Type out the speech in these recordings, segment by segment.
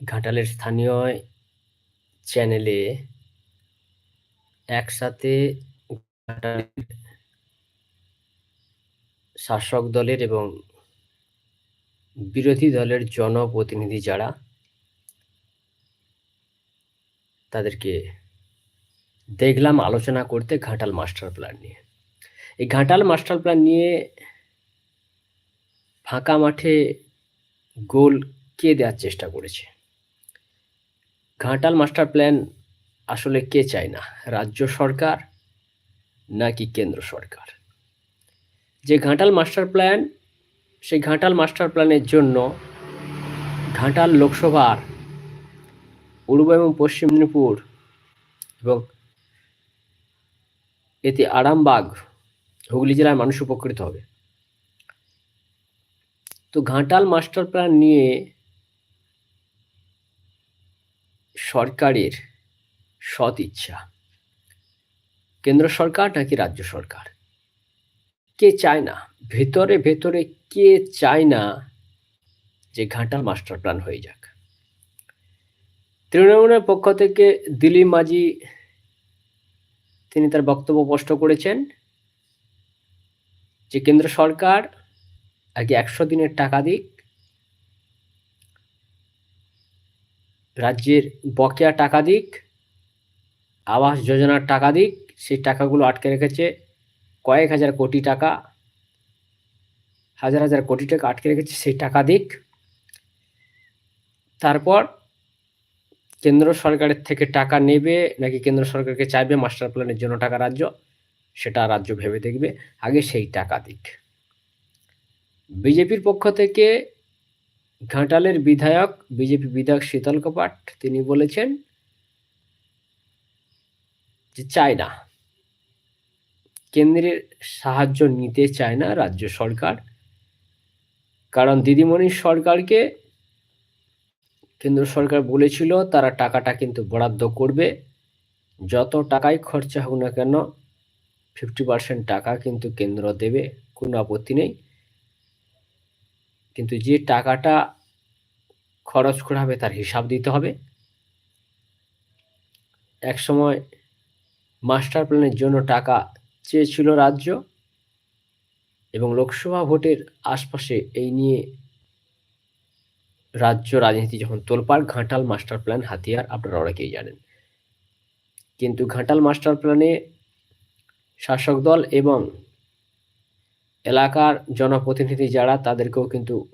ঘাটালের স্থানীয় চ্যানেলে একসাথে শাসক দলের এবং বিরোধী দলের জনপ্রতিনিধি যারা, তাদেরকে দেখলাম আলোচনা করতে ঘাটাল মাস্টার প্ল্যান নিয়ে। এই ঘাটাল মাস্টার প্ল্যান নিয়ে ফাঁকা মাঠে গোল কে দেওয়ার চেষ্টা করেছে? ঘাটাল মাস্টার প্ল্যান আসলে কে চায় না, রাজ্য সরকার নাকি কেন্দ্র সরকার? যে ঘাটাল মাস্টার প্ল্যান, সেই ঘাটাল মাস্টার প্ল্যানের জন্য ঘাটাল লোকসভার পূর্ব এবং পশ্চিম মেদিনীপুর এবং এতে আরামবাগ, হুগলি জেলার মানুষ উপকৃত হবে। তো ঘাটাল মাস্টার প্ল্যান নিয়ে সরকারের সৎ ইচ্ছা। কেন্দ্র সরকার নাকি রাজ্য সরকার? কে চায় না? ভেতরে ভেতরে কে চায় না যে ঘাটাল মাস্টার প্ল্যান হয়ে যাক? তৃণমূলের পক্ষ থেকে দিলীপ মাঝি, তিনি তার বক্তব্য স্পষ্ট করেছেন যে কেন্দ্র সরকার আগে একশো দিনের টাকা দিক রাজ্যের বকেয়া টাকা দিক, আবাস যোজনার টাকা দিক, সেই টাকাগুলো আটকে রেখেছে কয়েক হাজার কোটি টাকা, হাজার হাজার কোটি টাকা আটকে রেখেছে সেই টাকা দিক। তারপর কেন্দ্র সরকারের থেকে টাকা নেবে, নাকি কেন্দ্র সরকারকে চাইবে মাস্টার প্ল্যানের জন্য টাকা রাজ্য, সেটা রাজ্য ভেবে দেখবে, আগে সেই টাকা দিক। বিজেপির পক্ষ থেকে ঘাটালের বিধায়ক, বিজেপি বিধায়ক শীতল কপাট, তিনি বলেছেন যে চায় না কেন্দ্রের সাহায্য নিতে চায় না রাজ্য সরকার। কারণ দিদিমণির সরকারকে কেন্দ্র সরকার বলেছিল, তারা টাকাটা কিন্তু বরাদ্দ করবে। যত টাকাই খরচা হোক না কেন ফিফটি পার্সেন্ট টাকা কিন্তু কেন্দ্র দেবে, কোনো আপত্তি নেই। কিন্তু যে টাকাটা খরচ করা হবে তার হিসাব দিতে হবে। এক সময় মাস্টার প্ল্যানের জন্য টাকা চেয়েছিল রাজ্য এবং লোকসভা ভোটের আশপাশে এই নিয়ে রাজ্য রাজনীতি যখন তোলপাড়, ঘাটাল মাস্টার প্ল্যান হাতিয়ার আপনারা অনেকেই জানেন। কিন্তু ঘাটাল মাস্টার প্ল্যানে শাসক দল এবং এলাকার জনপ্রতিনিধি যারা, তাদেরকেও কিন্তু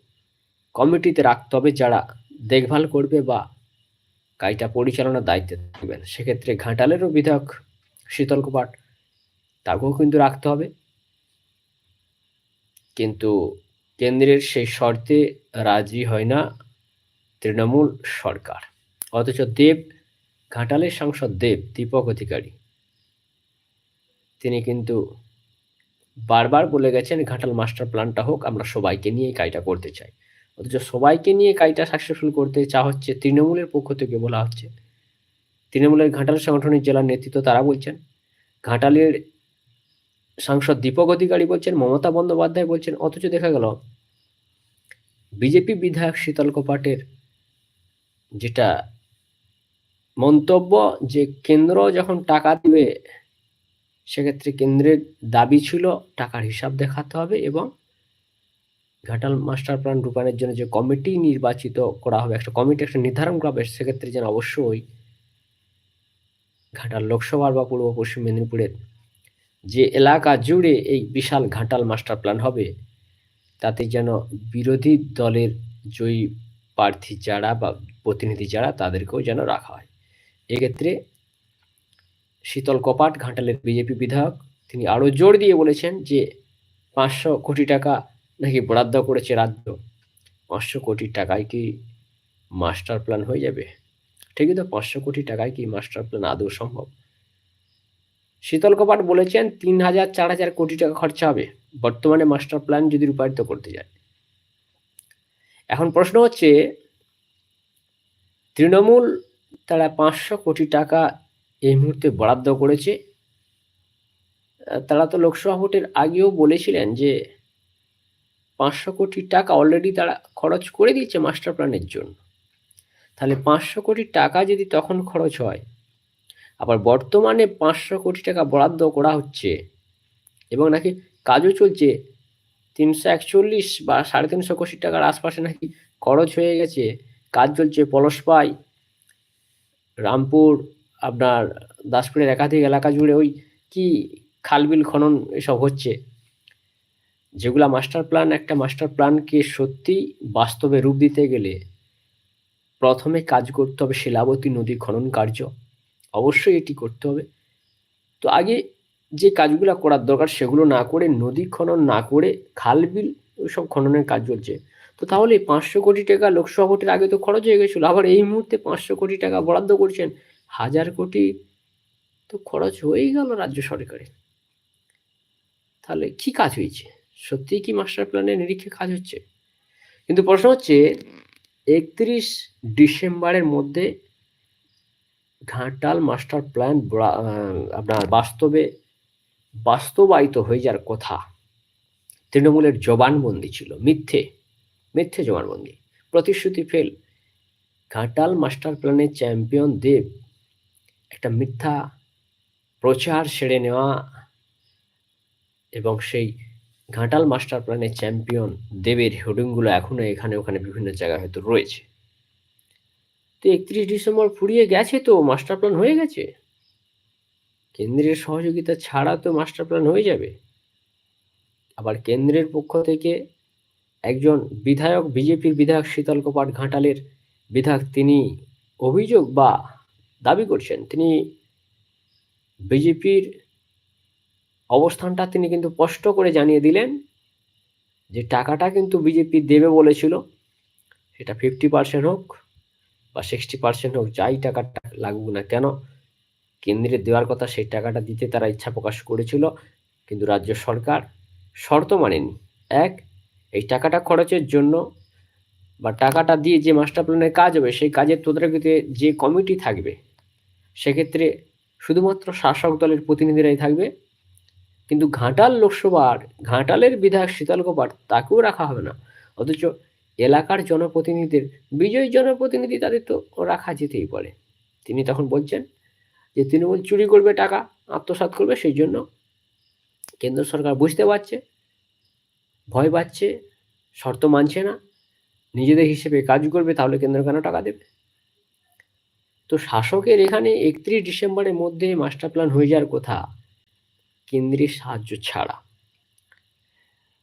কমিটিতে রাখতে হবে যারা দেখভাল করবে বা কাজটা পরিচালনার দায়িত্বে থাকবেন। সেক্ষেত্রে ঘাটালেরও বিধায়ক শীতল কুমার, তাকেও কিন্তু রাখতে হবে। কিন্তু কেন্দ্রের সেই শর্তে রাজি হয় না তৃণমূল সরকার। অথচ দেব, ঘাটালের সাংসদ দেব, দীপক অধিকারী। তিনি কিন্তু বারবার বলে গেছেন, ঘাটাল মাস্টার প্ল্যানটা হোক, আমরা সবাইকে নিয়ে কাজটা করতে চাই। অথচ সবাইকে নিয়ে কাজটা সাকসেসফুল করতে চা হচ্ছে তৃণমূলের পক্ষ থেকে বলা হচ্ছে। তৃণমূলের ঘাটাল সংগঠনের জেলার নেতৃত্ব তারা বলছেন, ঘাটালের সাংসদ দীপক অধিকারী বলছেন, মমতা বন্দ্যোপাধ্যায় বলছেন, অথচ দেখা গেল বিজেপি বিধায়ক শীতল কপাটের যেটা মন্তব্য যে কেন্দ্র যখন টাকা দিবে সেক্ষেত্রে কেন্দ্রের দাবি ছিল টাকার হিসাব দেখাতে হবে এবং ঘাটাল মাস্টার প্ল্যান রূপায়ণের জন্য যে কমিটি নির্বাচিত করা হবে, একটা কমিটি, একটা নির্ধারণ করা হবে, সেক্ষেত্রে যেন অবশ্যই ঘাটাল লোকসভার বা পূর্ব পশ্চিম মেদিনীপুরের যে এলাকা জুড়ে এই বিশাল ঘাটাল মাস্টার প্ল্যান হবে, তাতে যেন বিরোধী দলের জয়ী প্রার্থী যারা বা প্রতিনিধি যারা, তাদেরকেও যেন রাখা হয়। এক্ষেত্রে শীতল কপাট, ঘাটালের বিজেপি বিধায়ক, তিনি আরও জোর দিয়ে বলেছেন যে পাঁচশো কোটি টাকা নাকি বরাদ্দ করেছে রাজ্য। পাঁচশো কোটি টাকায় কি মাস্টার প্ল্যান হয়ে যাবে? ঠিকই তো, পাঁচশো কোটি টাকায় কি মাস্টার প্ল্যান আদৌ সম্ভব? শীতল কপাট বলেছেন তিন হাজার, চার হাজার কোটি টাকা খরচা হবে। বর্তমানে মাস্টার প্ল্যান যদি রূপায়িত করতে যায়। এখন প্রশ্ন হচ্ছে, তৃণমূল তারা পাঁচশো কোটি টাকা এই মুহূর্তে বরাদ্দ করেছে। তারা তো লোকসভা ভোটের আগেও বলেছিলেন যে পাঁচশো কোটি টাকা অলরেডি তারা খরচ করে দিয়েছে মাস্টার প্ল্যানের জন্য। তাহলে পাঁচশো কোটি টাকা যদি তখন খরচ হয়, আবার বর্তমানে পাঁচশো কোটি টাকা বরাদ্দ করা হচ্ছে, এবং নাকি কাজও চলছে, তিনশো একচল্লিশ বা সাড়ে তিনশো কোটি টাকার আশপাশে নাকি খরচ হয়ে গেছে, কাজ চলছে পলসপাই রামপুর আপনার দাসপুরের একাধিক এলাকা জুড়ে ওই কি খালবিল খনন এসব হচ্ছে? যেগুলা মাস্টার প্ল্যান একটা মাস্টার প্ল্যানকে সত্যি বাস্তবে রূপ দিতে গেলে প্রথমে কাজ করতে হবে শিলাবতী নদী খনন কার্য। অবশ্যই এটি করতে হবে। তো আগে যে কাজগুলো করার দরকার সেগুলো না করে, নদী খনন না করে খালবিল ওইসব খননের কাজ চলছে। তো তাহলে পাঁচশো কোটি টাকা লোকসভা ভোটের আগে তো খরচ হয়ে গেছিল, আবার এই মুহূর্তে পাঁচশো কোটি টাকা বরাদ্দ করছেন। হাজার কোটি তো খরচ হয়েই গেল রাজ্য সরকারের। তাহলে কি কাজ হয়েছে? সত্যিই কি মাস্টার প্ল্যানের নিরীক্ষে কাজ হচ্ছে? কিন্তু প্রশ্ন হচ্ছে, একত্রিশ ডিসেম্বরের মধ্যে ঘাটাল মাস্টার প্ল্যান আপনার বাস্তবে বাস্তবায়িত হয়ে যাওয়ার কথা। তৃণমূলের জবানবন্দি ছিল, মিথ্যে মিথ্যে জবানবন্দি। প্রতিশ্রুতি ফেল ঘাটাল মাস্টার প্ল্যানের চ্যাম্পিয়ন দেব একটা মিথ্যা প্রচার সেরে নেওয়া এবং সেই ঘাটাল মাস্টার প্ল্যানের চ্যাম্পিয়ন দেবের হোর্ডিংগুলো এখনও এখানে, ওখানে বিভিন্ন জায়গায় হয়তো রয়েছে। তো একত্রিশ ডিসেম্বর ফুরিয়ে গেছে তো, মাস্টার প্ল্যান হয়ে গেছে? কেন্দ্রের সহযোগিতা ছাড়া তো মাস্টার প্ল্যান হয়ে যাবে। আবার কেন্দ্রের পক্ষ থেকে একজন বিধায়ক, বিজেপির বিধায়ক শীতল কপাট ঘাটালের বিধায়ক, তিনি অভিযোগ বা দাবি করছেন। তিনি বিজেপির অবস্থানটা তিনি কিন্তু স্পষ্ট করে জানিয়ে দিলেন যে টাকাটা কিন্তু বিজেপি দেবে বলেছিল। সেটা ফিফটি পার্সেন্ট হোক বা সিক্সটি পার্সেন্ট হোক, যাই টাকাটা লাগুক না কেন, কেন্দ্রে দেওয়ার কথা সেই টাকাটা দিতে তারা ইচ্ছা প্রকাশ করেছিল। কিন্তু রাজ্য সরকার শর্ত মানেনি। এক, এই টাকাটা খরচের জন্য বা টাকাটা দিয়ে যে মাস্টার প্ল্যানের কাজ হবে, সেই কাজের তদারকিতে যে কমিটি থাকবে সেক্ষেত্রে শুধুমাত্র শাসক দলের প্রতিনিধিরাই থাকবে। কিন্তু ঘাটাল লোকসভার, ঘাটালের বিধায়ক শীতল গোপাল তাকেও রাখা হবে না। অথচ এলাকার জনপ্রতিনিধিদের, বিজয়ী জনপ্রতিনিধি তাদের তো রাখা যেতেই পারে। তিনি তখন বলছেন যে তৃণমূল চুরি করবে টাকা, আত্মসাৎ করবে, সেই জন্য কেন্দ্র সরকার বুঝতে পারছে, ভয় পাচ্ছে, শর্ত মানছে না। নিজেদের হিসেবে কাজ করবে, তাহলে কেন্দ্র কেন টাকা দেবে? তো শাসকের এখানে একত্রিশ ডিসেম্বরের মধ্যে মাস্টার প্ল্যান হয়ে যাওয়ার কথা। কেন্দ্রের সাহায্য ছাড়া।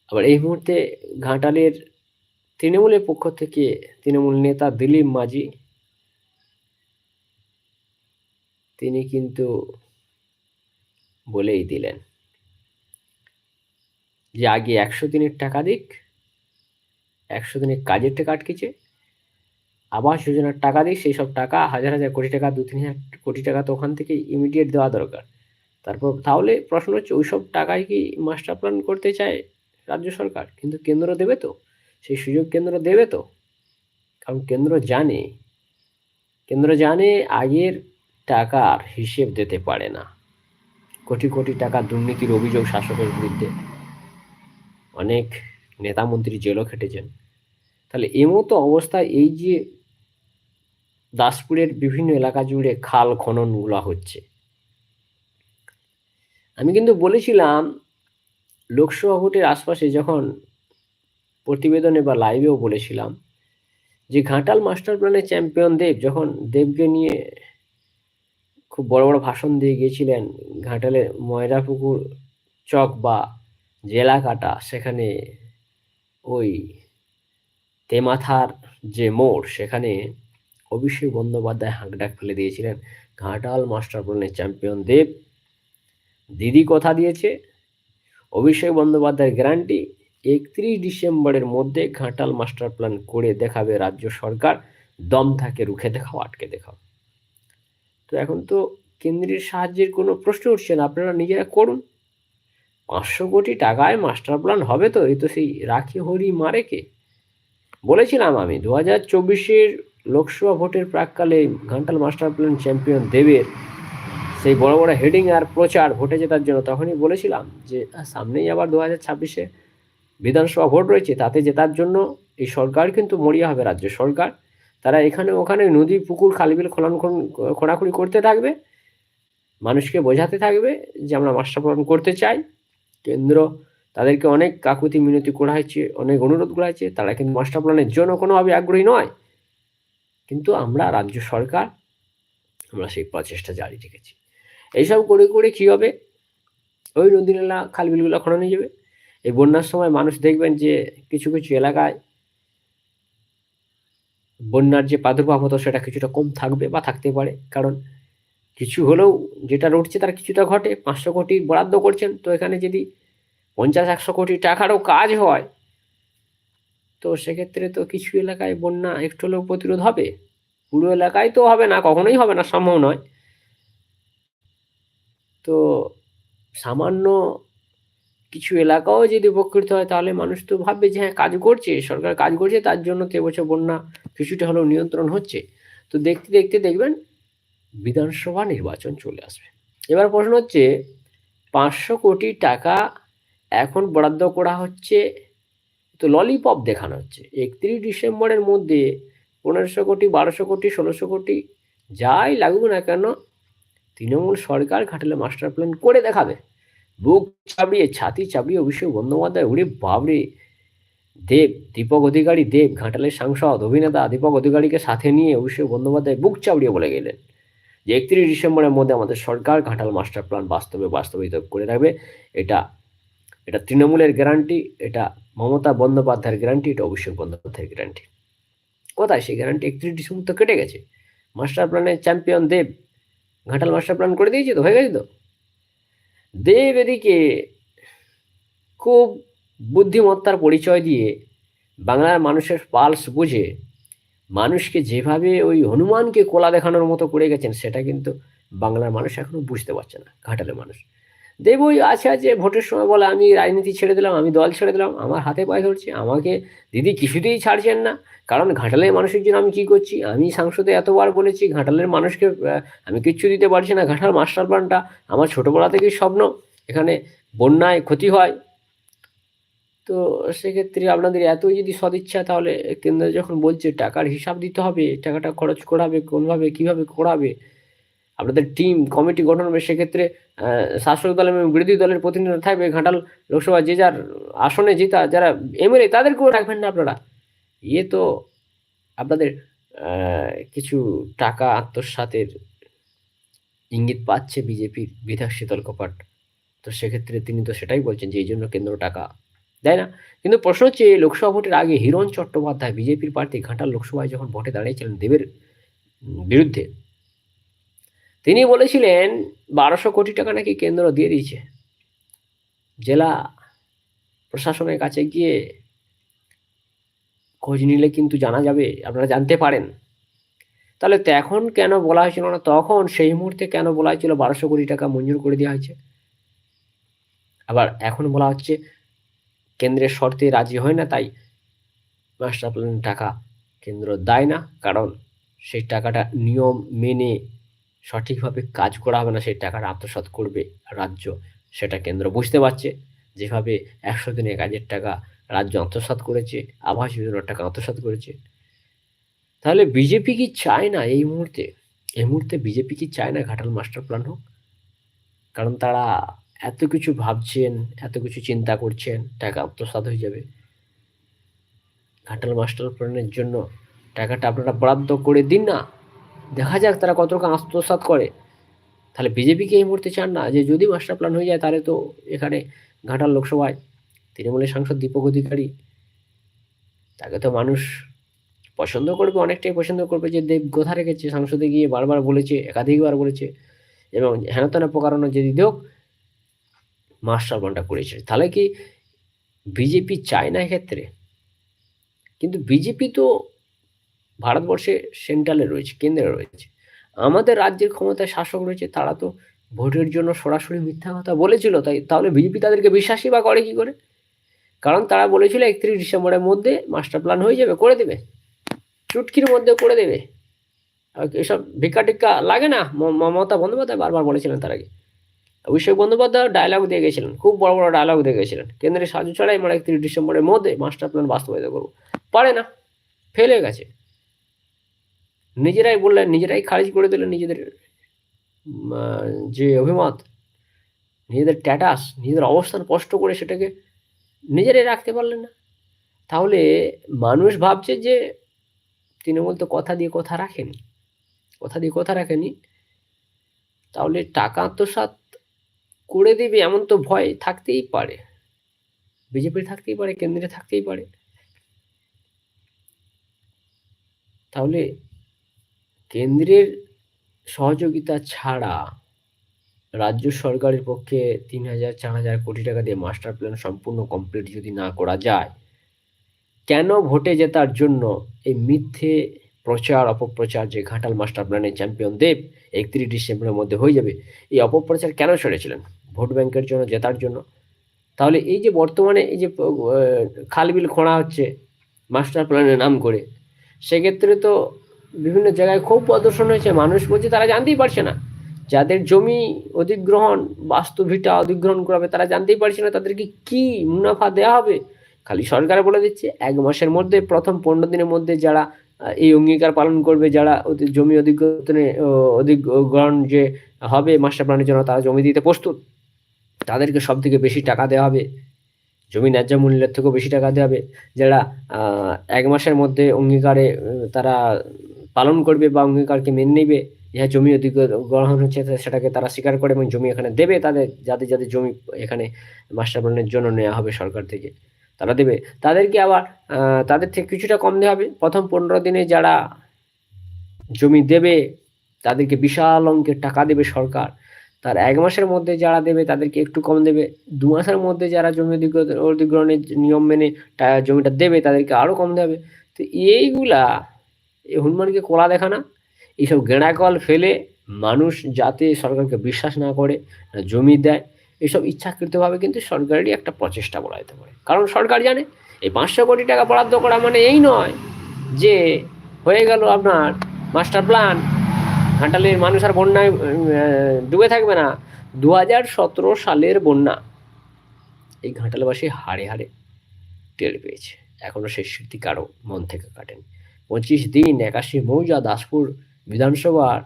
আবার এই মুহূর্তে ঘাটালের তৃণমূলের পক্ষ থেকে তৃণমূল নেতা দিলীপ মাঝি, তিনি কিন্তু বলেই দিলেন যে আগে একশো দিনের টাকা দিক, একশো দিনের কাজের টাকা আটকেছে আবাস যোজনার টাকা দিক সেই সব টাকা হাজার হাজার কোটি টাকা দু তিন হাজার কোটি টাকা তো ওখান থেকে ইমিডিয়েট দেওয়া দরকার। তারপর তাহলে প্রশ্ন হচ্ছে ওই সব টাকায় কি মাস্টার প্ল্যান করতে চায় রাজ্য সরকার? কিন্তু কেন্দ্র দেবে তো। সেই সুযোগ কেন্দ্র দেবে তো। কারণ কেন্দ্র জানে। কেন্দ্র জানে আগের টাকার হিসেব দিতে পারে না। কোটি কোটি টাকা দুর্নীতির অভিযোগ শাসকের বিরুদ্ধে। অনেক নেতা মন্ত্রী জেলও খেটেছেন। তাহলে এমতো অবস্থায় এই যে দাসপুরের বিভিন্ন এলাকা জুড়ে খাল খননগুলো হচ্ছে। আমি কিন্তু বলেছিলাম, লোকসভা ভোটের আশপাশে যখন প্রতিবেদনে বা লাইভেও বলেছিলাম যে ঘাটাল মাস্টার প্ল্যানের চ্যাম্পিয়ন দেব যখন দেবকে নিয়ে খুব বড় বড় ভাষণ দিয়ে গিয়েছিলেন ঘাটালের ময়রাপুকুর চক বা যে এলাকাটা সেখানে ওই তেমাথার যে মোড়, সেখানে অভিষেক বন্দ্যোপাধ্যায় হাঁকডাক ফেলে দিয়েছিলেন। ঘাটাল মাস্টার প্ল্যানের চ্যাম্পিয়ন দেব, দিদি কথা দিয়েছে। অভিষেক বন্দ্যোপাধ্যায়ের গ্যারান্টি, একত্রিশ ডিসেম্বরের মধ্যে ঘাটাল মাস্টার প্ল্যান করে দেখাবে রাজ্য সরকার। দম থাকে, রুখে দেখাও, আটকে দেখাও। তো এখন তো কেন্দ্রের সাহায্যের কোনো প্রশ্ন উঠছে না, আপনারা নিজেরা করুন। পাঁচশো কোটি টাকায় মাস্টার প্ল্যান হবে তো, এই তো সেই রাখি হরি মারেকে বলেছিলাম আমি, দু হাজার চব্বিশের লোকসভা ভোটের প্রাককালে ঘাটাল মাস্টার প্ল্যান চ্যাম্পিয়ন দেবের সেই বড় বড় হেডিং আর প্রচার ভোটে জেতার জন্য তখনই বলেছিলাম যে সামনেই আবার দু হাজার ছাব্বিশে বিধানসভা ভোট রয়েছে, তাতে জেতার জন্য এই সরকার কিন্তু মরিয়া হবে, রাজ্য সরকার। তারা এখানে ওখানে নদী, পুকুর খালবিল খনন খোঁড়াখুড়ি করতে থাকবে, মানুষকে বোঝাতে থাকবে যে আমরা মাস্টার প্ল্যান করতে চাই। কেন্দ্র তাদেরকে অনেক কাকুতি মিনতি করা হয়েছে অনেক অনুরোধ করা হয়েছে তারা কিন্তু মাস্টার প্ল্যানের জন্য কোনোভাবে আগ্রহী নয়। কিন্তু আমরা রাজ্য সরকার, আমরা সেই প্রচেষ্টা জারি রেখেছি। এইসব করে করে কী হবে? ওই নদী নালা খাল খালবিলগুলো খননে যাবে। এই বন্যার সময় মানুষ দেখবেন যে কিছু কিছু এলাকায় বন্যার যে প্রাদুর্ভাব হতো সেটা কিছুটা কম থাকবে বা থাকতে পারে। কারণ কিছু হলেও যেটা রটছে তার কিছুটা ঘটে। পাঁচশো কোটি বরাদ্দ করছেন। তো এখানে যদি পঞ্চাশ, একশো কোটি টাকারও কাজ হয় তো সেক্ষেত্রে তো কিছু এলাকায় বন্যা একটু হলেও প্রতিরোধ হবে। পুরো এলাকায় তো হবে না, কখনোই হবে না, সম্ভব নয়। তো সামান্য কিছু এলাকাও যদি উপকৃত হয়, তাহলে মানুষ তো ভাববে যে হ্যাঁ কাজ করছে, সরকার কাজ করছে, তার জন্য তো এবছর বন্যা কিছুটা হলেও নিয়ন্ত্রণ হচ্ছে। তো দেখতে দেখতে দেখবেন বিধানসভা নির্বাচন চলে আসবে। এবার প্রশ্ন হচ্ছে, পাঁচশো কোটি টাকা এখন বরাদ্দ করা হচ্ছে তো ললিপপ দেখানো হচ্ছে। একত্রিশ ডিসেম্বরের মধ্যে পনেরোশো কোটি, বারোশো কোটি, ষোলোশো কোটি, যাই লাগুক না কেন, তৃণমূল সরকার ঘাটালে মাস্টার প্ল্যান করে দেখাবে। বুক চাপড়িয়ে ছাতি চাপড়িয়ে অভিষেক বন্দ্যোপাধ্যায় উড়ে বাবরে দেব, দীপক অধিকারী, দেব, ঘাটালের সাংসদ, অভিনেতা, দীপক অধিকারীকে সাথে নিয়ে অভিষেক বন্দ্যোপাধ্যায় বুক চাবড়িয়ে বলে গেলেন। যে একত্রিশ ডিসেম্বরের মধ্যে আমাদের সরকার ঘাটাল মাস্টার প্ল্যান বাস্তবে বাস্তবায়িত করে রাখবে, এটা এটা তৃণমূলের গ্যারান্টি এটা মমতা বন্দ্যোপাধ্যায়ের গ্যারান্টি এটা অভিষেক বন্দ্যোপাধ্যায়ের গ্যারান্টি কোথায় সেই গ্যারান্টি একত্রিশ ডিসেম্বর তো কেটে গেছে। মাস্টার প্ল্যানের champion Dev. Ghatal master plan করে দিয়েছে তো, হয়ে গেছে তো? দেব এদিকে খুব বুদ্ধিমত্তার পরিচয় দিয়ে বাংলার মানুষের পালস বুঝে মানুষকে যেভাবে ওই হনুমানকে কোলা দেখানোর মতো করে গেছেন, সেটা কিন্তু বাংলার মানুষ এখনও বুঝতে পারছে না, ঘাটালের মানুষ। দেব ওই আছে আছে, ভোটের সময় বলে আমি রাজনীতি ছেড়ে দিলাম, আমি দল ছেড়ে দিলাম, আমার হাতে পায়ে ধরছে, আমাকে দিদি কিছুতেই ছাড়ছেন না। কারণ ঘাটালের মানুষের জন্য আমি কি করছি? আমি সাংসদে এতবার বলেছি, ঘাটালের মানুষকে আমি কিচ্ছু দিতে পারছি না। ঘাটাল মাস্টার প্ল্যানটা আমার ছোটোবেলা থেকেই স্বপ্ন, এখানে বন্যায় ক্ষতি হয়। তো সেক্ষেত্রে আপনাদের এতই যদি সদিচ্ছা, তাহলে কেন্দ্র যখন বলছে টাকার হিসাব দিতে হবে, টাকাটা খরচ করাবে, কোনভাবে, কীভাবে করাবে আপনাদের টিম কমিটি গঠন হবে সেক্ষেত্রে শাসক দল এবং বিরোধী দলের প্রতিনিধি থাকবে ঘাটাল লোকসভা। যে যার আসনে জেতা, যারা এমএলএ, তাদেরকেও রাখবেন না আপনারা। ইয়ে তো আপনাদের কিছু টাকা আত্মসাতের ইঙ্গিত পাচ্ছে বিজেপির বিধায়ক শীতল কপাট। তো সেক্ষেত্রে তিনি তো সেটাই বলছেন যে, এই জন্য কেন্দ্র টাকা দেয় না। কিন্তু প্রশ্ন হচ্ছে লোকসভা ভোটের আগে হিরণ চট্টোপাধ্যায় বিজেপির প্রার্থী ঘাটাল লোকসভায় যখন ভোটে দাঁড়িয়েছিলেন দেবের বিরুদ্ধে তিনি বলেছিলেন, বারোশো কোটি টাকা নাকি কেন্দ্র দিয়ে দিয়েছে। জেলা প্রশাসনের কাছে গিয়ে খোঁজ নিলে কিন্তু জানা যাবে, আপনারা জানতে পারেন। তাহলে এখন কেন বলা হয়েছিল না? তখন সেই মুহূর্তে কেন বলা হয়েছিল বারোশো কোটি টাকা মঞ্জুর করে দেওয়া হয়েছে? আবার এখন বলা হচ্ছে, কেন্দ্রের শর্তে রাজি হয় না, তাই মাস্টার প্ল্যানের টাকা কেন্দ্র দেয় না। কারণ সেই টাকাটা নিয়ম মেনে সঠিকভাবে কাজ করা হবে না, সেই টাকাটা আত্মসাৎ করবে রাজ্য, সেটা কেন্দ্র বুঝতে পারছে। যেভাবে একশো দিনের কাজের টাকা রাজ্য আত্মসাৎ করেছে, আবাস যোজনার টাকা আত্মসাৎ করেছে। তাহলে বিজেপি কি চায় না এই মুহূর্তে? এই মুহূর্তে বিজেপি কি চায় না ঘাটাল মাস্টার প্ল্যান হোক? কারণ তারা এত কিছু ভাবছেন, এত কিছু চিন্তা করছেন, টাকা আত্মসাৎ হয়ে যাবে। ঘাটাল মাস্টার প্ল্যানের জন্য টাকাটা আপনারা বরাদ্দ করে দিন না। দেখা যাক তারা কত রকম আত্মসাৎ করে। তাহলে বিজেপিকে এই মুহূর্তে চান না? যে যদি মাস্টার প্ল্যান হয়ে যায়, তাহলে তো এখানে ঘাটাল লোকসভায় তৃণমূলের সাংসদ দীপক অধিকারী, তাকে তো মানুষ পছন্দ করবে, অনেকটাই পছন্দ করবে। যে দেব কোথা রেখেছে, সংসদে গিয়ে বারবার বলেছে, একাধিকবার বলেছে, এবং হেনতনা প্রকারণ যদি হোক মাস্টার প্ল্যানটা করেছে। তাহলে কি বিজেপি চায় না এক্ষেত্রে? কিন্তু বিজেপি তো ভারতবর্ষে সেন্ট্রালে রয়েছে, কেন্দ্রে রয়েছে। আমাদের রাজ্যের ক্ষমতায় শাসক রয়েছে, তারা তো ভোটের জন্য সরাসরি মিথ্যা কথা বলেছিল, তাই তাহলে বিজেপি তাদেরকে বিশ্বাসই বা করে কি করে? কারণ তারা বলেছিল একত্রিশ ডিসেম্বরের মধ্যে মাস্টার প্ল্যান হয়ে যাবে, করে দেবে। চুটকির মধ্যে করে দেবে। এসব ভিক্ষা টিক্কা লাগে না মমতা বন্দ্যোপাধ্যায় বারবার বলেছিলেন তার আগে। অভিষেক বন্দ্যোপাধ্যায় ডায়লগ দিয়ে গেছিলেন, খুব বড় বড় ডায়লগ দিয়ে গেছিলেন। কেন্দ্রের সাহায্য ছাড়াই আমরা একত্রিশ ডিসেম্বরের মধ্যে মাস্টার প্ল্যান বাস্তবায়িত করব। পারে না ফেলে গেছে। নিজেরাই বললেন, নিজেরাই খারিজ করে দিলেন নিজেদের যে অভিমত, নিজেদের ট্যাটাস নিজেদের অবস্থান স্পষ্ট করে সেটাকে নিজেরাই রাখতে পারলেন না। তাহলে মানুষ ভাবছে যে তৃণমূল তো কথা দিয়ে কথা রাখেনি, কথা দিয়ে কথা রাখেনি। তাহলে টাকা আত্মসাত করে দিবে এমন তো ভয় থাকতেই পারে। বিজেপির থাকতেই পারে, কেন্দ্রে থাকতেই পারে। তাহলে কেন্দ্রের সহযোগিতা ছাড়া রাজ্য সরকারের পক্ষে তিন হাজার, চার হাজার কোটি টাকা দিয়ে মাস্টার প্ল্যান সম্পূর্ণ কমপ্লিট যদি না করা যায়, কেন ভোটে জেতার জন্য এই মিথ্যে প্রচার, অপপ্রচার যে ঘাটাল মাস্টার প্ল্যানের চ্যাম্পিয়ন দেব, একত্রিশ ডিসেম্বরের মধ্যে হয়ে যাবে, এই অপপ্রচার কেন সরেছিলেন? ভোট ব্যাংকের জন্য, জেতার জন্য? তাহলে এই যে বর্তমানে এই যে খালবিল খোঁড়া হচ্ছে মাস্টার প্ল্যানের নাম করে, সেক্ষেত্রে তো বিভিন্ন জায়গায় খুব প্রদর্শন হয়েছে, মানুষ বলছে তারা জানতেই পারছে না। যাদের জমি অধিগ্রহণ, বাস্তু ভিটা অধিগ্রহণ করাবে, তারা জানতেই পারছে না তাদেরকে কি মুনাফা দেওয়া হবে। খালি সরকার বলে দিচ্ছে, এক মাসের মধ্যে, প্রথম পনেরো দিনের মধ্যে যারা এই অঙ্গীকার পালন করবে, যারা জমি অধিগ্রহণে অধিগ্রহণ যে হবে, মাস্টার প্ল্যানের জন্য তারা জমি দিতে প্রস্তুত। তাদেরকে সব থেকে বেশি টাকা দেওয়া হবে। জমি ন্যায্য মূল্যের থেকেও বেশি টাকা দেওয়া হবে। যারা এক মাসের মধ্যে অঙ্গীকারে তারা পালন করবে বা অঙ্গীকারকে মেনে নেবে, ইহা জমি অধিগ্রহণ হচ্ছে সেটাকে তারা স্বীকার করে এবং জমি এখানে দেবে, তাদের যাদের যাদের জমি এখানে মাস্টার প্ল্যানের জন্য নেওয়া হবে সরকার থেকে, তারা দেবে। তাদেরকে আবার তাদের থেকে কিছুটা কম দেওয়া হবে। প্রথম পনেরো দিনে যারা জমি দেবে, তাদেরকে বিশাল অঙ্কের টাকা দেবে সরকার। তার এক মাসের মধ্যে যারা দেবে, তাদেরকে একটু কম দেবে। দু মাসের মধ্যে যারা জমি অধিগ্রহণের নিয়ম মেনে জমিটা দেবে, তাদেরকে আরও কম দেবে তো এইগুলা এই হনুমানকে কোলা দেখা না এইসব গেঁড়াকল ফেলে মানুষ যাতে সরকারকে বিশ্বাস না করে জমি দেয় এসব ইচ্ছাকৃতভাবে কিন্তু সরকারেরই একটা প্রচেষ্টা বলা যেতে পারে। কারণ সরকার জানে, এই পাঁচশো কোটি টাকা বরাদ্দ করা মানে এই নয় যে হয়ে গেল আপনার মাস্টার প্ল্যান। ঘাটালের মানুষ আর বন্যায় ডুবে থাকবে না। দু হাজার সতেরো সালের বন্যা, এই ঘাটালবাসী হাড়ে হাড়ে টের পেয়েছে। এখনও সেই স্মৃতি কারও মন থেকে কাটেনি। পঁচিশ দিন একাশি মৌজা দাসপুর বিধানসভার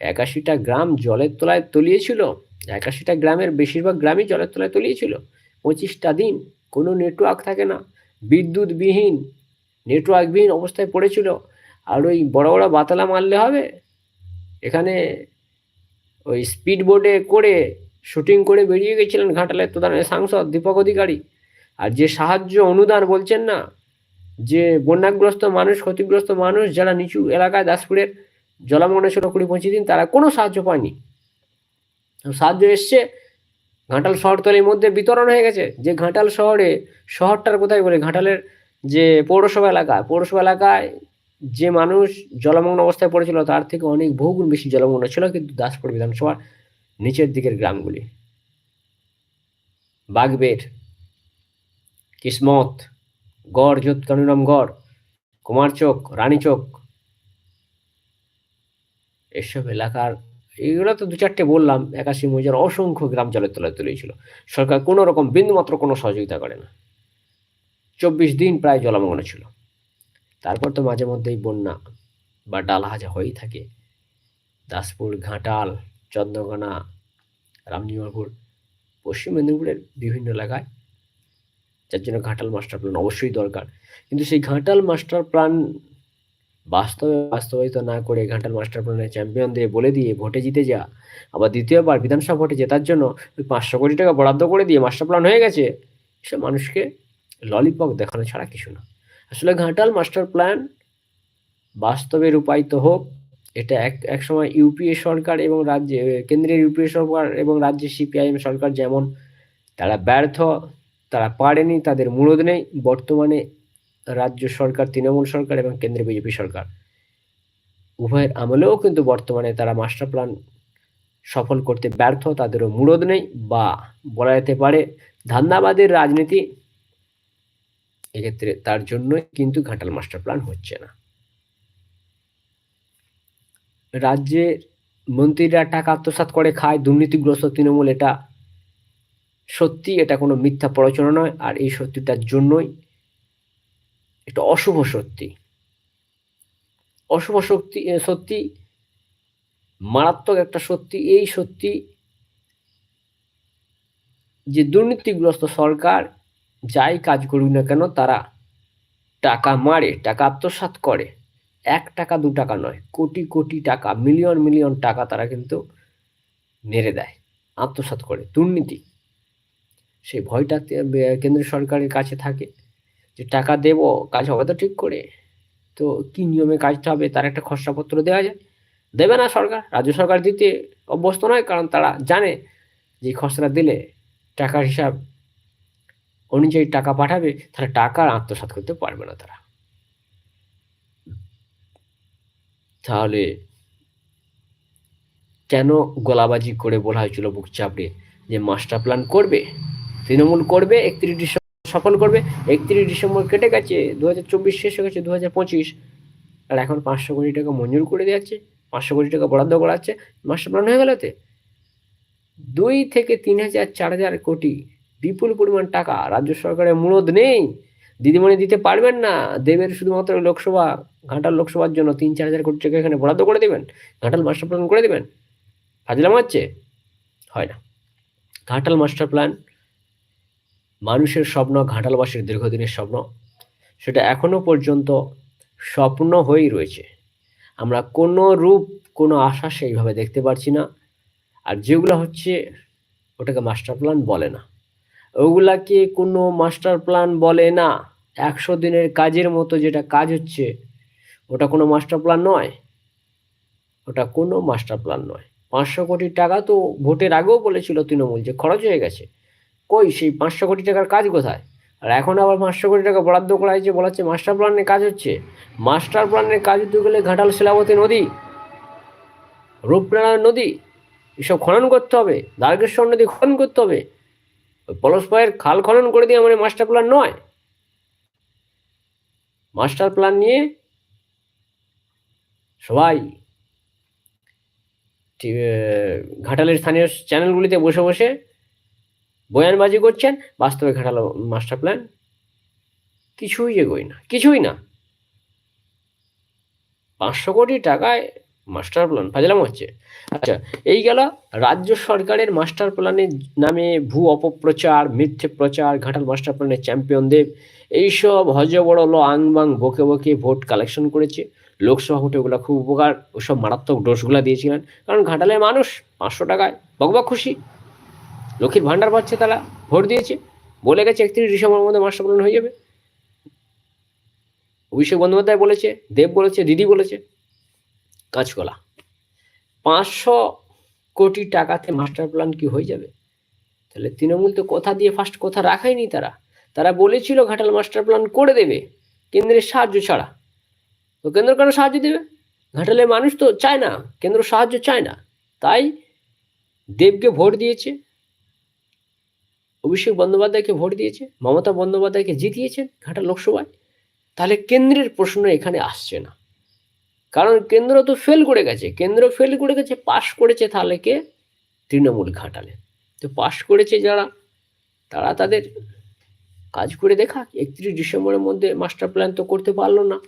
একাশিটা গ্রাম জলের তলায় তলিয়েছিল। একাশিটা গ্রামের বেশিরভাগ গ্রামই জলের তলায় তলিয়েছিল। পঁচিশটা দিন কোনো নেটওয়ার্ক থাকে না। বিদ্যুৎবিহীন নেটওয়ার্কবিহীন অবস্থায় পড়েছিল। আর ওই বড় বড় বাতালা মারলে হবে? এখানে ওই স্পিড বোর্ডে করে শুটিং করে বেরিয়ে গেছিলেন ঘাটালের প্রধানের সাংসদ, দীপক অধিকারী। আর যে সাহায্য অনুদান বলছেন না যে বন্যাগ্রস্ত মানুষ, ক্ষতিগ্রস্ত মানুষ যারা নিচু এলাকায় দাসপুরের জলামগ্ন ছিল কুড়ি পঁচিশ দিন, তারা কোনো সাহায্য পায়নি। সাহায্য এসছে, ঘাটাল শহরতলির মধ্যে বিতরণ হয়ে গেছে। যে ঘাটাল শহরে, শহরটার কোথায় বলে? ঘাটালের যে পৌরসভা এলাকা, পৌরসভা এলাকায় যে মানুষ জলমগ্ন অবস্থায় পড়েছিল, তার থেকে অনেক বহুগুণ বেশি জলমগ্ন ছিল কিন্তু দাসপুর বিধানসভার নিচের দিকের গ্রামগুলি। বাগবের, কিসমত গড় যোধ কানুরামগড় কুমারচক রানীচক এসব এলাকার এইগুলো তো দু চারটে বললাম, একাশি মজার অসংখ্য গ্রাম জলের তলায় তুলেছিল সরকার কোনো রকম, বিন্দুমাত্র কোনো সহযোগিতা করে না। চব্বিশ দিন প্রায় জলমগ্ন ছিল। তারপর তো মাঝে মধ্যেই বন্যা বা ডাল হাজা হয়েই থাকে। দাসপুর, ঘাটাল, চন্দ্রকোনা রামনিবারপুর পশ্চিম মেদিনীপুরের বিভিন্ন এলাকায় যার জন্য ঘাটাল মাস্টার প্ল্যান অবশ্যই দরকার। কিন্তু সেই ঘাটাল মাস্টার প্ল্যান বাস্তবে বাস্তবায়িত না করে ঘাটাল মাস্টার প্ল্যানের চ্যাম্পিয়নদের বলে দিয়ে ভোটে জিতে যা, আবার দ্বিতীয়বার বিধানসভা ভোটে জেতার জন্য পাঁচশো কোটি টাকা বরাদ্দ করে দিয়ে মাস্টার প্ল্যান হয়ে গেছে, সে মানুষকে ললিপপ দেখানো ছাড়া কিছু না। আসলে ঘাটাল মাস্টার প্ল্যান বাস্তবে রূপায়িত হোক, এটা এক এক সময় ইউপিএ সরকার এবং রাজ্যে কেন্দ্রীয় ইউপিএ সরকার এবং রাজ্যে সিপিআইএম সরকার যেমন, তারা ব্যর্থ তারা পারেনি, তাদের মূলদ নেই। বর্তমানে রাজ্য সরকার, তৃণমূল সরকার এবং কেন্দ্রে বিজেপি সরকার। উভয়ের আমলেও কিন্তু বর্তমানে তারা মাস্টার প্ল্যান সফল করতে ব্যর্থ, তাদেরও মূলদ নেই বা বলা যেতে পারে ধান্দাবাদের রাজনীতি। এক্ষেত্রে তার জন্যই কিন্তু ঘাটাল মাস্টার প্ল্যান হচ্ছে না। রাজ্যের মন্ত্রীরা টাকা আত্মসাত করে খায়, দুর্নীতিগ্রস্ত তৃণমূল, এটা সত্যি এটা কোনো মিথ্যা প্ররোচনা নয়, আর এই সত্যিটার জন্যই একটা অশুভ সত্যি। অশুভ শক্তি সত্যি, মারাত্মক একটা সত্যি, এই সত্যি যে দুর্নীতিগ্রস্ত সরকার যাই কাজ করুক না কেন, তারা টাকা মারে, টাকা আত্মসাৎ করে। এক টাকা, দু টাকা নয়, কোটি কোটি টাকা, মিলিয়ন মিলিয়ন টাকা তারা কিন্তু মেরে দেয়, আত্মসাৎ করে, দুর্নীতি। সেই ভয়টা কেন্দ্র সরকারের কাছে থাকে যে টাকা দেব, কাজ হবে তো ঠিক করে। তো কি নিয়মে কাজটা হবে তার একটা খসড়াপত্র দেওয়া যায়। দেবে না সরকার, রাজ্য সরকার দিতে অভ্যস্ত নয় কারণ তারা জানে যে খসড়া দিলে টাকার হিসাব অনুযায়ী টাকা পাঠাবে, তাহলে টাকা আর আত্মসাৎ করতে পারবে না তারা। তাহলে কেন গোলাবাজি করে বলা হয়েছিল বুক চাপড়ে যে মাস্টার প্ল্যান করবে? তৃণমূল করবে, একত্রিশ ডিসেম্বর সফল করবে, একত্রিশ ডিসেম্বর কেটে গেছে দু হাজার চব্বিশ শেষ হয়ে গেছে দু হাজার পঁচিশ। আর এখন পাঁচশো কোটি টাকা মঞ্জুর করে দিয়েছে পাঁচশো কোটি টাকা বরাদ্দ করা আছে মাস্টার প্ল্যান হয়ে গেল এতে। দুই থেকে তিন হাজার চার হাজার কোটি বিপুল পরিমাণ টাকা রাজ্য সরকারের মূলদ নেই। দিদিমণি দিতে পারবেন না, দেবের শুধুমাত্র লোকসভা, ঘাটাল লোকসভার জন্য তিন চার হাজার কোটি টাকা এখানে বরাদ্দ করে দেবেন, ঘাটাল মাস্টার প্ল্যান করে দেবেন। ফাজলাম হচ্ছে? হয় না। ঘাটাল মাস্টার প্ল্যান মানুষের স্বপ্ন ঘাটালবাসীর দীর্ঘদিনের স্বপ্ন, সেটা এখনও পর্যন্ত স্বপ্ন হয়েই রয়েছে। আমরা কোনো রূপ, কোনো আশা সেইভাবে দেখতে পারছি না, আর যেগুলো হচ্ছে ওটাকে মাস্টার প্ল্যান বলে না। ওগুলাকে কোনো মাস্টার প্ল্যান বলে না। একশো দিনের কাজের মতো যেটা কাজ হচ্ছে, ওটা কোনো মাস্টার প্ল্যান নয়। ওটা কোনো মাস্টার প্ল্যান নয়। পাঁচশো কোটি টাকা তো ভোটের আগেও বলেছিল তৃণমূল যে খরচ হয়ে গেছে। কই, সেই পাঁচশো কোটি টাকার কাজ কোথায়? আর এখন আবার পাঁচশো কোটি টাকা বরাদ্দ করা হয়েছে বলা হচ্ছে মাস্টার প্ল্যানের কাজ হচ্ছে। মাস্টার প্ল্যানের কাজ হতে গেলে ঘাটাল, শিলাবতী নদী, রূপনারায়ণ নদী, এসব খনন করতে হবে, দ্বারকেশ্বর নদী খনন করতে হবে। পলসপায়ের খাল খনন করে দিয়ে আমার মাস্টার প্ল্যান নয়। মাস্টার প্ল্যান নিয়ে সবাই ঘাটালের স্থানীয় চ্যানেলগুলিতে বসে বসে বয়ানবাজি করছেন, বাস্তবে ঘাটালো মাস্টার প্ল্যান কিছুই এগোয় না, কিছুই না। পাঁচশো কোটি টাকায় মাস্টার প্ল্যান ফাজলাম হচ্ছে। আচ্ছা এই গেল রাজ্য সরকারের মাস্টার প্ল্যানের নামে ভূ অপপ্রচার, মিথ্যে প্রচার, ঘাটাল মাস্টার প্ল্যানের চ্যাম্পিয়ন দেব, এইসব হজ বড় লো আং বাং বকে বকে ভোট কালেকশন করেছে। লোকসভা ভোটে ওগুলো খুব উপকার, ওসব মারাত্মক ডোজগুলো দিয়েছিলেন। কারণ ঘাটালের মানুষ পাঁচশো টাকায় বকবক খুশি। লক্ষ্মীর ভাণ্ডার পাচ্ছে তারা, ভোট দিয়েছে। বলে গেছে একত্রিশ ডিসেম্বরের মধ্যে মাস্টার প্ল্যান হয়ে যাবে। অভিষেক বন্দ্যোপাধ্যায় বলেছে, দেব বলেছে, দিদি বলেছে, কাঁচকলা। পাঁচশো কোটি টাকাতে মাস্টার প্ল্যান কি হয়ে যাবে? তাহলে তৃণমূল তো কথা দিয়ে ফার্স্ট কথা রাখায়নি তারা। তারা বলেছিল ঘাটাল মাস্টার প্ল্যান করে দেবে, কেন্দ্রের সাহায্য ছাড়া। তো কেন্দ্র কেন সাহায্য দেবে? ঘাটালের মানুষ তো চায় না, কেন্দ্র সাহায্য চায় না। তাই দেবকে ভোট দিয়েছে অভিষেক বন্দ্যোপাধ্যায়কে ভোট দিয়েছে, মমতা বন্দ্যোপাধ্যায়কে জিতিয়েছেন ঘাটা লোকসভায়। তাহলে কেন্দ্রের প্রশ্ন এখানে আসছে না। কারণ কেন্দ্র তো ফেল করে গেছে। কেন্দ্র ফেল করে গেছে পাশ করেছে তাহলে কে? তৃণমূল ঘাটালে। তো পাশ করেছে যারা, তারা তাদের কাজ করে দেখা একত্রিশ ডিসেম্বরের মধ্যে মাস্টার প্ল্যান তো করতে পারল না।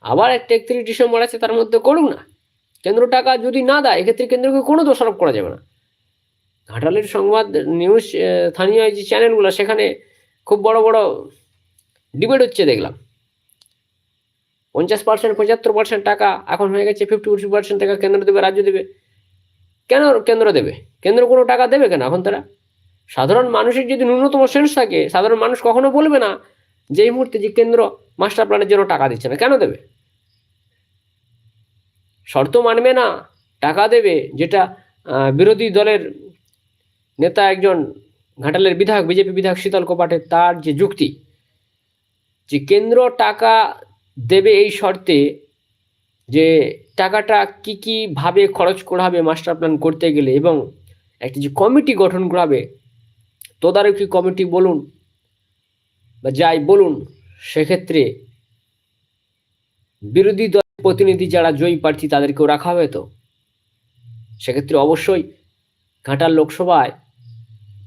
আবার একটা একত্রিশ ডিসেম্বর আছে, তার মধ্যে করুক না। কেন্দ্র টাকা যদি না দেয়, এক্ষেত্রে কেন্দ্রকে কোনো দোষারোপ করা যাবে না। ঘাটালের সংবাদ নিউজ স্থানীয় যে চ্যানেলগুলো, সেখানে খুব বড় বড় ডিবেট হচ্ছে, দেখলাম। পঞ্চাশ পার্সেন্ট পঁচাত্তর পার্সেন্ট টাকা এখন হয়ে গেছে ফিফটি ফিফটি পার্সেন্ট টাকা কেন্দ্র দেবে, রাজ্য দেবে। কেন কেন্দ্র দেবে? কেন্দ্র কোনো টাকা দেবে কেন এখন তারা? সাধারণ মানুষের যদি ন্যূনতম সেন্স থাকে, সাধারণ মানুষ কখনো বলবে না যে এই মুহূর্তে যে কেন্দ্র মাস্টার প্ল্যানের জন্য টাকা দিচ্ছে না, কেন দেবে? শর্ত মানবে না, টাকা দেবে, যেটা বিরোধী দলের নেতা একজন ঘাটালের বিধায়ক, বিজেপি বিধায়ক শীতল কোপাটের তার যে যুক্তি যে কেন্দ্র টাকা দেবে এই শর্তে যে টাকাটা কি কি ভাবে খরচ করা হবে, মাস্টার প্ল্যান করতে গেলে এবং একটি যে কমিটি গঠন করা হবে, তদারকি কমিটি বলুন বা যাই বলুন, সেক্ষেত্রে বিরোধী দলের প্রতিনিধি যারা জয়ী প্রার্থী তাদেরকেও রাখা হবে তো? সেক্ষেত্রে অবশ্যই ঘাটাল লোকসভায়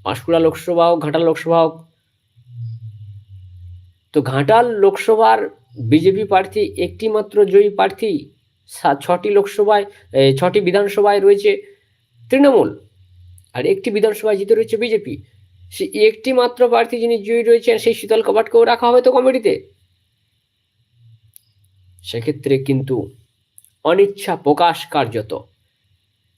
পাঁশকুড়া লোকসভা হোক, ঘাটাল লোকসভা হোক। তো ঘাটাল লোকসভার বিজেপি প্রার্থী একটি মাত্র জয়ী প্রার্থী ছটি লোকসভায় ছটি বিধানসভায় রয়েছে তৃণমূল আর একটি বিধানসভায় জিতে রয়েছে বিজেপি। সে একটি মাত্র প্রার্থী যিনি জয়ী রয়েছেন, সেই শীতল কপাটকেও রাখা হবে তো কমিটিতে। সেক্ষেত্রে কিন্তু অনিচ্ছা প্রকাশ কার্যত।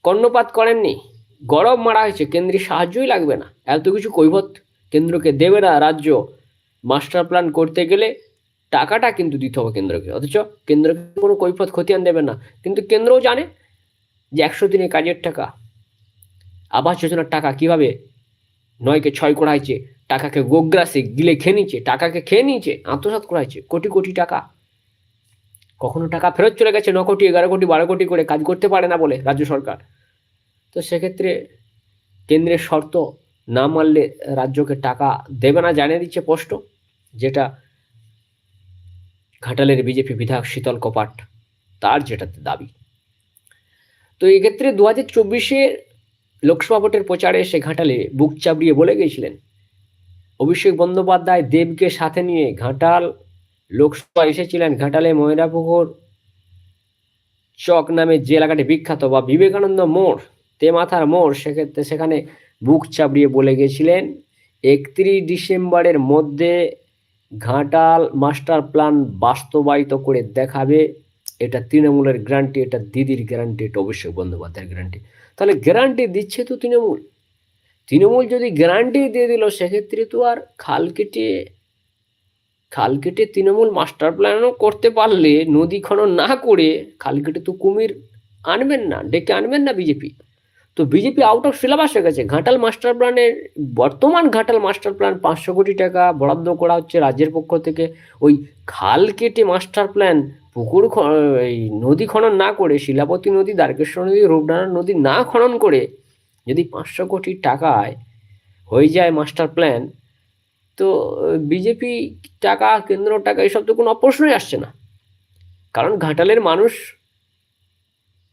কর্ণপাত করেননি। গরম মারা হয়েছে কেন্দ্রের সাহায্যই লাগবে না। এত কিছু কৈবত কেন্দ্রকে দেবে না রাজ্য। মাস্টার প্ল্যান করতে গেলে টাকাটা কিন্তু দিতে হবে কেন্দ্রকে। অথচ কেন্দ্রকে কোনো কৈফত খতিয়ান দেবে না। কিন্তু কেন্দ্রও জানে যে একশো দিনে কাজের টাকা, আবাস যোজনার টাকা কীভাবে নয়কে ছয় করা হয়েছে টাকাকে গোগ্রাসে গিলে খেয়ে নিচ্ছে টাকাকে খেয়ে নিয়েছে, আত্মসাৎ করা হয়েছে কোটি কোটি টাকা। কখনো টাকা ফেরত চলে গেছে, ন কোটি, এগারো কোটি, বারো কোটি করে কাজ করতে পারে না বলে রাজ্য সরকার। তো সেক্ষেত্রে কেন্দ্রের শর্ত না মানলে রাজ্যকে টাকা দেবে না জানিয়ে দিচ্ছে স্পষ্ট, যেটা ঘাটালের বিজেপি বিধায়ক শীতল কপাট তার যেটাতে দাবি। তো এক্ষেত্রে দু হাজার চব্বিশে লোকসভা ভোটের প্রচারে এসে ঘাটালে বুক চাপড়িয়ে বলে গিয়েছিলেন, অভিষেক বন্দ্যোপাধ্যায় দেবকে সাথে নিয়ে ঘাটাল লোকসভা এসেছিলেন, ঘাটালে ময়রাপুকুর চক নামে যে এলাকাটি বিখ্যাত বা বিবেকানন্দ মোড় তেমাথার মোড়, সেক্ষেত্রে সেখানে বুক চাপড়িয়ে বলে গেছিলেন, একত্রিশ ডিসেম্বরের মধ্যে ঘাটাল মাস্টার প্ল্যান বাস্তবায়িত করে দেখাবে। এটা তৃণমূলের গ্যারান্টি এটা দিদির গ্যারান্টি এটা অভিষেক বন্দ্যোপাধ্যায়ের গ্যারান্টি তাহলে গ্যারান্টি দিচ্ছে তো তৃণমূল। তৃণমূল যদি গ্যারান্টি দিয়ে দিল, সেক্ষেত্রে তো আর খাল কেটে খাল কেটে তৃণমূল মাস্টার প্ল্যানও করতে পারলে, নদী খনন না করে খাল কেটে তো কুমির আনবেন না, ডেকে আনবেন না বিজেপি? তো বিজেপি আউট অফ সিলেবাস হয়ে গেছে। ঘাটাল মাস্টার প্ল্যানের বর্তমান ঘাটাল মাস্টার প্ল্যান পাঁচশো কোটি টাকা বরাদ্দ করা হচ্ছে রাজ্যের পক্ষ থেকে। ওই খাল কেটে মাস্টার প্ল্যান পুকুর এই নদী খনন না করে শিলাপতি নদী, দ্বারকেশ্বর নদী, রূপনারায়ণ নদী না খনন করে যদি পাঁচশো কোটি টাকায় হয়ে যায় মাস্টার প্ল্যান তো বিজেপি টাকা, কেন্দ্র টাকা এসব তো কোনো প্রশ্নই আসছে না। কারণ ঘাটালের মানুষ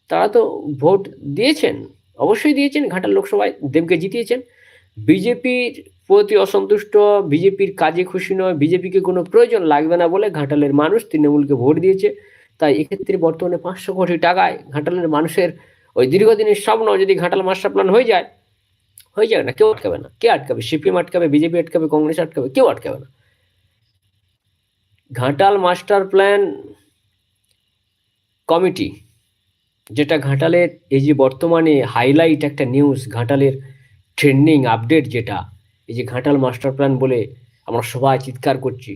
তারা তো ভোট দিয়েছেন। অবশ্যই দিয়েছেন, ঘাটাল লোকসভায় দেবকে জিতিয়েছেন। বিজেপির প্রতি অসন্তুষ্ট, বিজেপির কাজে খুশি নয়, বিজেপিকে কোনো প্রয়োজন লাগবে না বলে ঘাটালের মানুষ তৃণমূলকে ভোট দিয়েছে। তাই এক্ষেত্রে বর্তমানে পাঁচশো কোটি টাকায় ঘাটালের মানুষের ওই দীর্ঘদিনের স্বপ্ন যদি ঘাটাল মাস্টার প্ল্যান হয়ে যায়, হয়ে যাবে না, কেউ আটকাবে না। কে আটকাবে? সিপিএম আটকাবে, বিজেপি আটকাবে, কংগ্রেস আটকাবে, কেউ আটকাবে না। ঘাটাল মাস্টার প্ল্যান কমিটি যেটা ঘাটালের, এই যে বর্তমানে হাইলাইট একটা নিউজ ঘাটালের ট্রেন্ডিং আপডেট যেটা, এই যে ঘাটাল মাস্টার প্ল্যান বলে আমরা সবাই চিৎকার করছি।